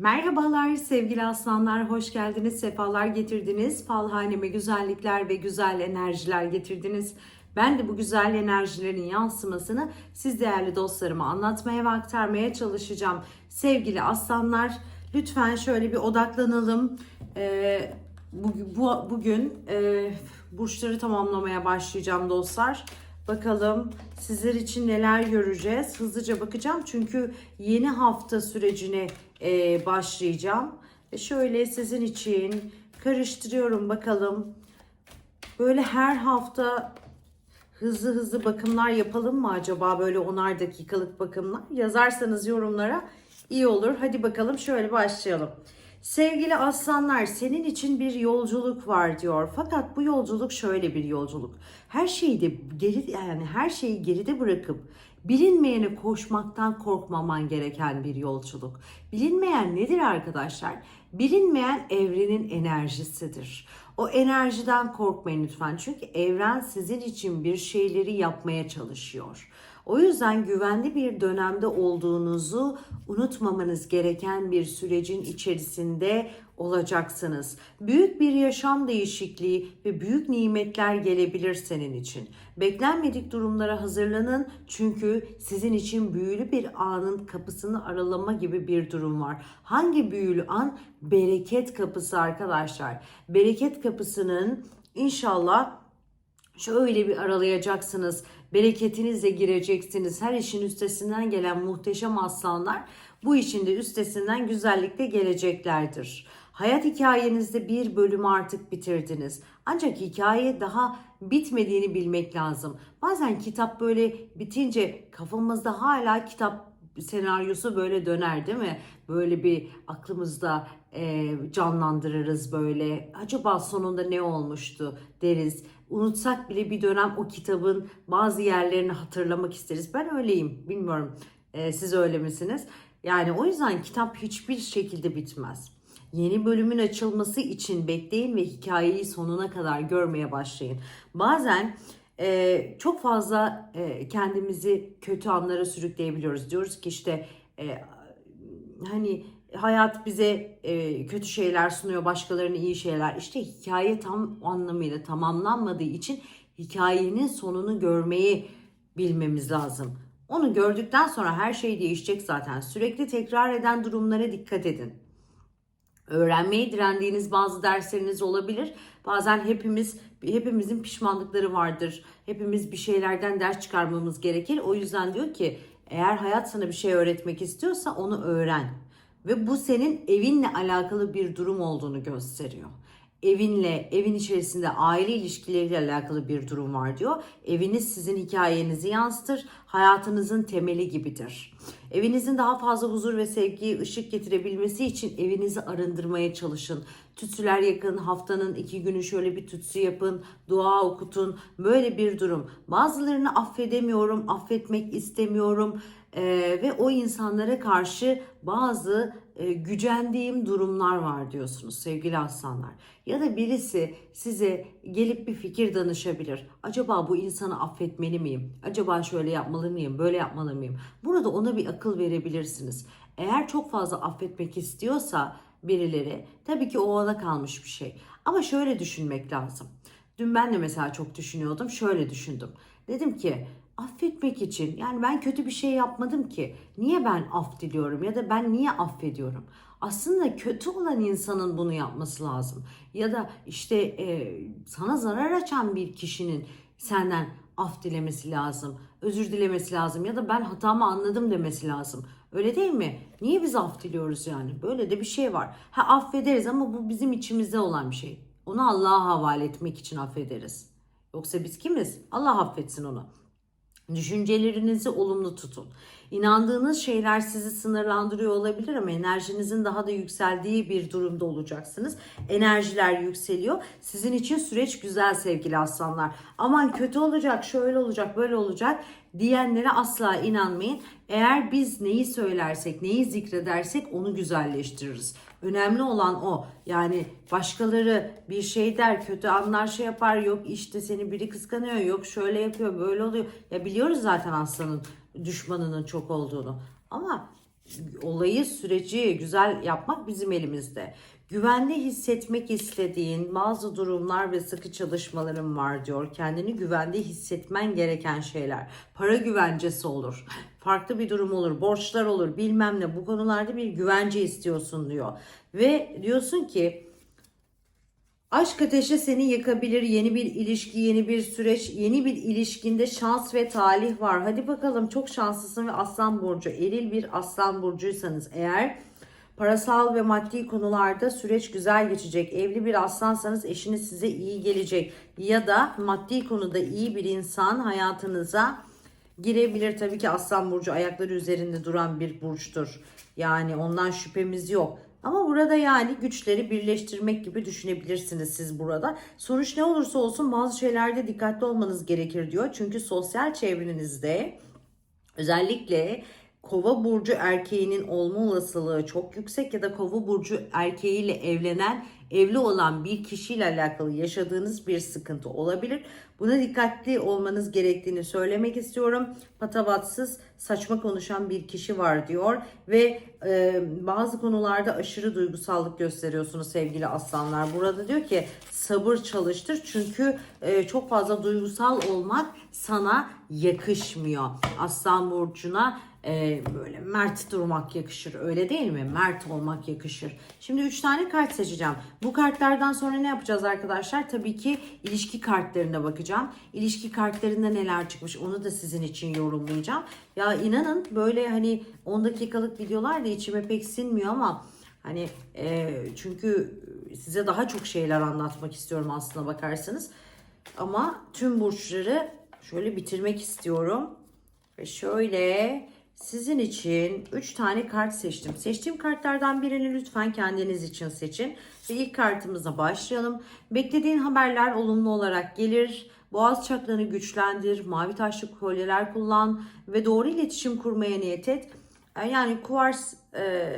Merhabalar sevgili aslanlar, hoş geldiniz, sefalar getirdiniz. Falhaneme güzellikler ve güzel enerjiler getirdiniz. Ben de bu güzel enerjilerin yansımasını siz değerli dostlarıma anlatmaya ve aktarmaya çalışacağım. Sevgili aslanlar, lütfen şöyle bir odaklanalım. Ee, bu, bu, bugün e, burçları tamamlamaya başlayacağım dostlar. Bakalım sizler için neler göreceğiz. Hızlıca bakacağım çünkü yeni hafta sürecine e, başlayacağım. Ve şöyle sizin için karıştırıyorum bakalım. Böyle her hafta hızlı hızlı bakımlar yapalım mı acaba? Böyle onar dakikalık bakımlar. Yazarsanız yorumlara iyi olur. Hadi bakalım şöyle başlayalım. Sevgili aslanlar senin için bir yolculuk var diyor. Fakat bu yolculuk şöyle bir yolculuk. Her şeyi de geri yani her şeyi geride bırakıp bilinmeyene koşmaktan korkmaman gereken bir yolculuk. Bilinmeyen nedir arkadaşlar? Bilinmeyen evrenin enerjisidir. O enerjiden korkmayın lütfen. Çünkü evren sizin için bir şeyleri yapmaya çalışıyor. O yüzden güvenli bir dönemde olduğunuzu unutmamanız gereken bir sürecin içerisinde olacaksınız. Büyük bir yaşam değişikliği ve büyük nimetler gelebilir senin için. Beklenmedik durumlara hazırlanın çünkü sizin için büyülü bir anın kapısını aralama gibi bir durum var. Hangi büyülü an? Bereket kapısı arkadaşlar. Bereket kapısının inşallah şöyle bir aralayacaksınız. Bereketinizle gireceksiniz. Her işin üstesinden gelen muhteşem aslanlar bu işin de üstesinden güzellikle geleceklerdir. Hayat hikayenizde bir bölümü artık bitirdiniz. Ancak hikaye daha bitmediğini bilmek lazım. Bazen kitap böyle bitince kafamızda hala kitap senaryosu böyle döner değil mi? Böyle bir aklımızda e, canlandırırız böyle. Acaba sonunda ne olmuştu deriz. Unutsak bile bir dönem o kitabın bazı yerlerini hatırlamak isteriz. Ben öyleyim. Bilmiyorum e, siz öyle misiniz? Yani o yüzden kitap hiçbir şekilde bitmez. Yeni bölümün açılması için bekleyin ve hikayeyi sonuna kadar görmeye başlayın. Bazen e, çok fazla e, kendimizi kötü anlara sürükleyebiliyoruz. Diyoruz ki işte e, hani hayat bize e, kötü şeyler sunuyor, başkalarına iyi şeyler. İşte hikaye tam anlamıyla tamamlanmadığı için hikayenin sonunu görmeyi bilmemiz lazım. Onu gördükten sonra her şey değişecek zaten. Sürekli tekrar eden durumlara dikkat edin. Öğrenmeye direndiğiniz bazı dersleriniz olabilir. Bazen hepimiz hepimizin pişmanlıkları vardır. Hepimiz bir şeylerden ders çıkarmamız gerekir. O yüzden diyor ki eğer hayat sana bir şey öğretmek istiyorsa onu öğren. Ve bu senin evinle alakalı bir durum olduğunu gösteriyor. Evinle, evin içerisinde aile ilişkileriyle alakalı bir durum var diyor. Eviniz sizin hikayenizi yansıtır, hayatınızın temeli gibidir. Evinizin daha fazla huzur ve sevgiyi ışık getirebilmesi için evinizi arındırmaya çalışın. Tütsüler yakın, haftanın iki günü şöyle bir tütsü yapın, dua okutun. Böyle bir durum. Bazılarını affedemiyorum, affetmek istemiyorum ee, ve o insanlara karşı bazı e, gücendiğim durumlar var diyorsunuz sevgili aslanlar. Ya da birisi size gelip bir fikir danışabilir. Acaba bu insanı affetmeli miyim? Acaba şöyle yapmalı mıyım? Böyle yapmalı mıyım? Burada ona bir verebilirsiniz. Eğer çok fazla affetmek istiyorsa birileri tabii ki o ona kalmış bir şey. Ama şöyle düşünmek lazım. Dün ben de mesela çok düşünüyordum. Şöyle düşündüm. Dedim ki affetmek için yani ben kötü bir şey yapmadım ki. Niye ben af diliyorum ya da ben niye affediyorum? Aslında kötü olan insanın bunu yapması lazım. Ya da işte e, sana zarar açan bir kişinin senden af dilemesi lazım. Özür dilemesi lazım ya da ben hatamı anladım demesi lazım. Öyle değil mi? Niye biz af diliyoruz yani? Böyle de bir şey var. Ha affederiz ama bu bizim içimizde olan bir şey. Onu Allah'a havale etmek için affederiz. Yoksa biz kimiz? Allah affetsin onu. Düşüncelerinizi olumlu tutun. İnandığınız şeyler sizi sınırlandırıyor olabilir ama enerjinizin daha da yükseldiği bir durumda olacaksınız. Enerjiler yükseliyor. Sizin için süreç güzel sevgili aslanlar. Aman kötü olacak, şöyle olacak, böyle olacak diyenlere asla inanmayın. Eğer biz neyi söylersek, neyi zikredersek onu güzelleştiririz. Önemli olan o. Yani başkaları bir şey der, kötü anlar şey yapar. Yok işte seni biri kıskanıyor, yok şöyle yapıyor, böyle oluyor. Ya biliyoruz zaten aslanın düşmanının çok olduğunu. Ama olayı, süreci güzel yapmak bizim elimizde. Güvende hissetmek istediğin bazı durumlar ve sıkı çalışmaların var diyor. Kendini güvende hissetmen gereken şeyler. Para güvencesi olur. Farklı bir durum olur. Borçlar olur. Bilmem ne. Bu konularda bir güvence istiyorsun diyor. Ve diyorsun ki Aşk ateşi seni yakabilir. Yeni bir ilişki, yeni bir süreç, yeni bir ilişkinde şans ve talih var. Hadi bakalım çok şanslısın ve aslan burcu. Eril bir aslan burcuysanız eğer parasal ve maddi konularda süreç güzel geçecek. Evli bir aslansanız eşiniz size iyi gelecek. Ya da maddi konuda iyi bir insan hayatınıza girebilir. Tabii ki aslan burcu ayakları üzerinde duran bir burçtur. Yani ondan şüphemiz yok. Ama burada yani güçleri birleştirmek gibi düşünebilirsiniz siz burada. Sonuç ne olursa olsun bazı şeylerde dikkatli olmanız gerekir diyor. Çünkü sosyal çevrenizde özellikle Kova burcu erkeğinin olma olasılığı çok yüksek ya da Kova burcu erkeğiyle evlenen, evli olan bir kişiyle alakalı yaşadığınız bir sıkıntı olabilir. Buna dikkatli olmanız gerektiğini söylemek istiyorum. Patavatsız, saçma konuşan bir kişi var diyor ve e, bazı konularda aşırı duygusallık gösteriyorsunuz sevgili aslanlar. Burada diyor ki sabır çalıştır çünkü e, çok fazla duygusal olmak sana yakışmıyor. Aslan burcuna e, böyle mert durmak yakışır öyle değil mi? Mert olmak yakışır. Şimdi 3 tane kart seçeceğim. Bu kartlardan sonra ne yapacağız arkadaşlar? Tabii ki ilişki kartlarına bakacağım. İlişki kartlarında neler çıkmış onu da sizin için yorumlayacağım. Ya inanın böyle hani 10 dakikalık videolar da içime pek sinmiyor ama hani e, çünkü size daha çok şeyler anlatmak istiyorum aslına bakarsanız. Ama tüm burçları şöyle bitirmek istiyorum. Ve şöyle sizin için 3 tane kart seçtim. Seçtiğim kartlardan birini lütfen kendiniz için seçin. Ve ilk kartımıza başlayalım. Beklediğin haberler olumlu olarak gelir. Boğaz çakranı güçlendir. Mavi taşlı kolyeler kullan. Ve doğru iletişim kurmaya niyet et. Yani kuvars e,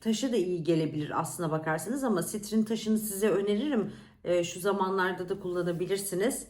taşı da iyi gelebilir aslına bakarsanız ama sitrin taşını size öneririm. E, şu zamanlarda da kullanabilirsiniz.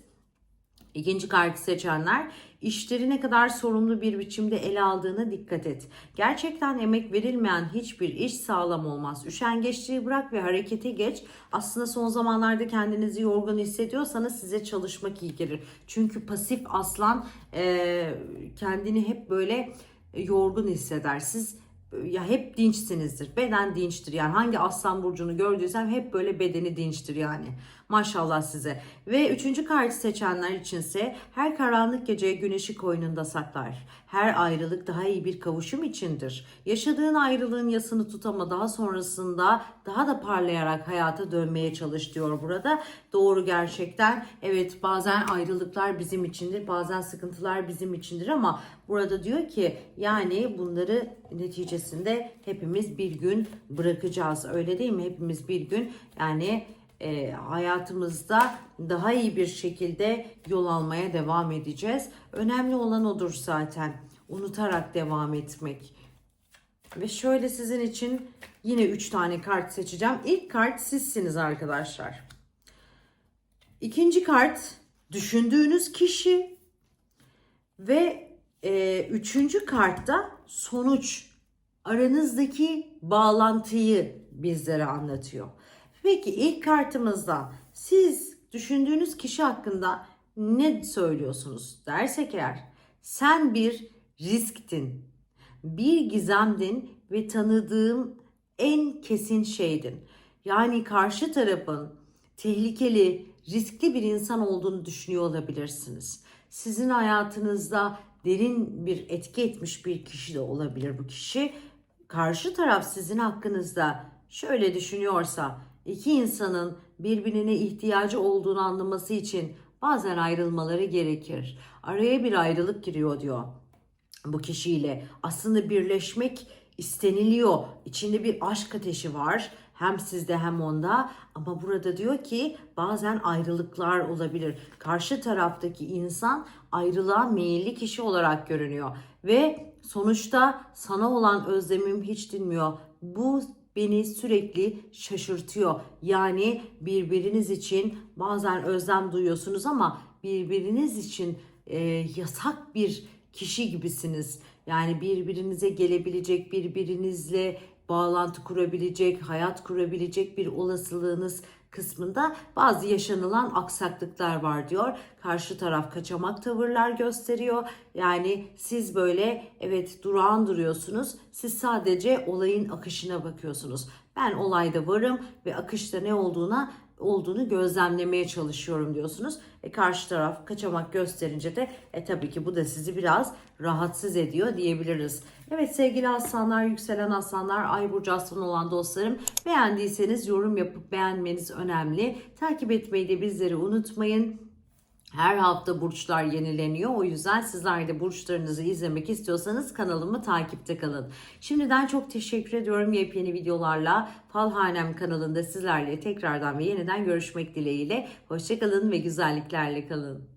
İkinci kartı seçenler işleri ne kadar sorumlu bir biçimde ele aldığına dikkat et. Gerçekten emek verilmeyen hiçbir iş sağlam olmaz. Üşengeçliği bırak ve harekete geç. Aslında son zamanlarda kendinizi yorgun hissediyorsanız size çalışmak iyi gelir. Çünkü pasif aslan e, kendini hep böyle yorgun hisseder. Siz ya hep dinçsinizdir. Beden dinçtir. Yani hangi aslan burcunu gördüysem hep böyle bedeni dinçtir yani. Maşallah size. Ve üçüncü kartı seçenler içinse her karanlık gece güneşi koynunda saklar. Her ayrılık daha iyi bir kavuşum içindir. Yaşadığın ayrılığın yasını tut ama daha sonrasında daha da parlayarak hayata dönmeye çalış diyor burada. Doğru gerçekten. Evet bazen ayrılıklar bizim içindir. Bazen sıkıntılar bizim içindir ama burada diyor ki yani bunları neticesinde hepimiz bir gün bırakacağız. Öyle değil mi? Hepimiz bir gün yani e, hayatımızda daha iyi bir şekilde yol almaya devam edeceğiz. Önemli olan odur zaten. Unutarak devam etmek. Ve şöyle sizin için yine 3 tane kart seçeceğim. İlk kart sizsiniz arkadaşlar. İkinci kart düşündüğünüz kişi ve e, üçüncü kartta sonuç aranızdaki bağlantıyı bizlere anlatıyor. Peki ilk kartımızda siz düşündüğünüz kişi hakkında ne söylüyorsunuz dersek eğer sen bir risktin, bir gizemdin ve tanıdığım en kesin şeydin. Yani karşı tarafın tehlikeli, riskli bir insan olduğunu düşünüyor olabilirsiniz. Sizin hayatınızda derin bir etki etmiş bir kişi de olabilir bu kişi. Karşı taraf sizin hakkınızda şöyle düşünüyorsa iki insanın birbirine ihtiyacı olduğunu anlaması için bazen ayrılmaları gerekir. Araya bir ayrılık giriyor diyor bu kişiyle. Aslında birleşmek isteniliyor. İçinde bir aşk ateşi var. Hem sizde hem onda ama burada diyor ki bazen ayrılıklar olabilir. Karşı taraftaki insan ayrılığa meyilli kişi olarak görünüyor ve sonuçta sana olan özlemim hiç dinmiyor. Bu beni sürekli şaşırtıyor. Yani birbiriniz için bazen özlem duyuyorsunuz ama birbiriniz için e, yasak bir kişi gibisiniz. Yani birbirinize gelebilecek, birbirinizle bağlantı kurabilecek, hayat kurabilecek bir olasılığınız kısmında bazı yaşanılan aksaklıklar var diyor. Karşı taraf kaçamak tavırlar gösteriyor. Yani siz böyle evet durağan duruyorsunuz. Siz sadece olayın akışına bakıyorsunuz. Ben olayda varım ve akışta ne olduğuna olduğunu gözlemlemeye çalışıyorum diyorsunuz. E karşı taraf kaçamak gösterince de e tabii ki bu da sizi biraz rahatsız ediyor diyebiliriz. Evet sevgili aslanlar, yükselen aslanlar, ay burcu aslan olan dostlarım beğendiyseniz yorum yapıp beğenmeniz önemli. Takip etmeyi de bizleri unutmayın. Her hafta burçlar yenileniyor. O yüzden sizler de burçlarınızı izlemek istiyorsanız kanalımı takipte kalın. Şimdiden çok teşekkür ediyorum yepyeni videolarla. Falhanem kanalında sizlerle tekrardan ve yeniden görüşmek dileğiyle. Hoşçakalın ve güzelliklerle kalın.